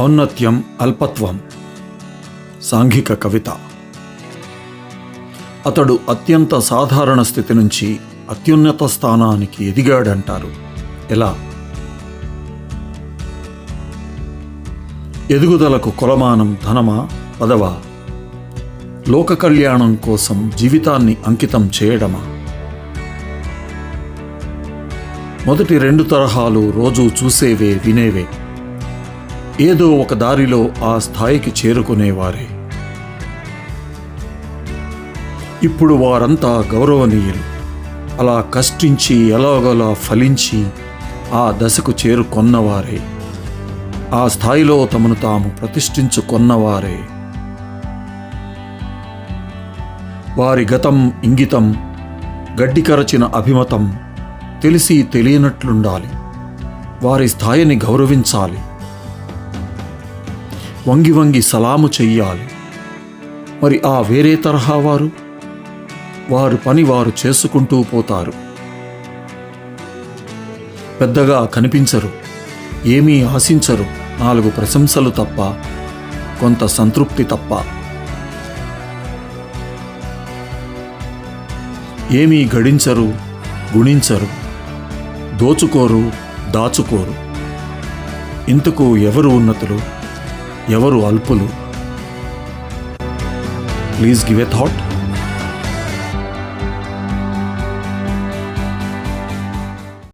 ఔన్నత్యం అల్పత్వం. సాంఘిక కవిత. అతడు అత్యంత సాధారణ స్థితి నుంచి అత్యున్నత స్థానానికి ఎదిగాడంటారు. ఎలా? ఎదుగుదలకు కొలమానం ధనమా? పదవా? లోక కళ్యాణం కోసం జీవితాన్ని అంకితం చేయడమా? మొదటి రెండు తరహాలు రోజు చూసేవే వినేవే. ఏదో ఒక దారిలో ఆ స్థాయికి చేరుకునేవారే. ఇప్పుడు వారంతా గౌరవనీయులు. అలా కష్టించి ఎలాగోలా ఫలించి ఆ దశకు చేరుకొన్నవారే. ఆ స్థాయిలో తమను తాము ప్రతిష్ఠించుకొన్నవారే. వారి గతం ఇంగితం గడ్డికరచిన అభిమతం తెలిసి తెలియనట్లుండాలి. వారి స్థాయిని గౌరవించాలి. వంగి వంగి సలాము చెయ్యాలి. మరి ఆ వేరే తరహా వారు? వారు పని వారు చేసుకుంటూ పోతారు. పెద్దగా కనిపించరు ఏమీ ఆశించరు. నాలుగు ప్రశంసలు తప్ప కొంత సంతృప్తి తప్ప. ఏమీ గడించరు గుణించరు దోచుకోరు దాచుకోరు. ఇంతకు ఎవరు ఉన్నతులు? ఎవరు అల్పులు? Please give a thought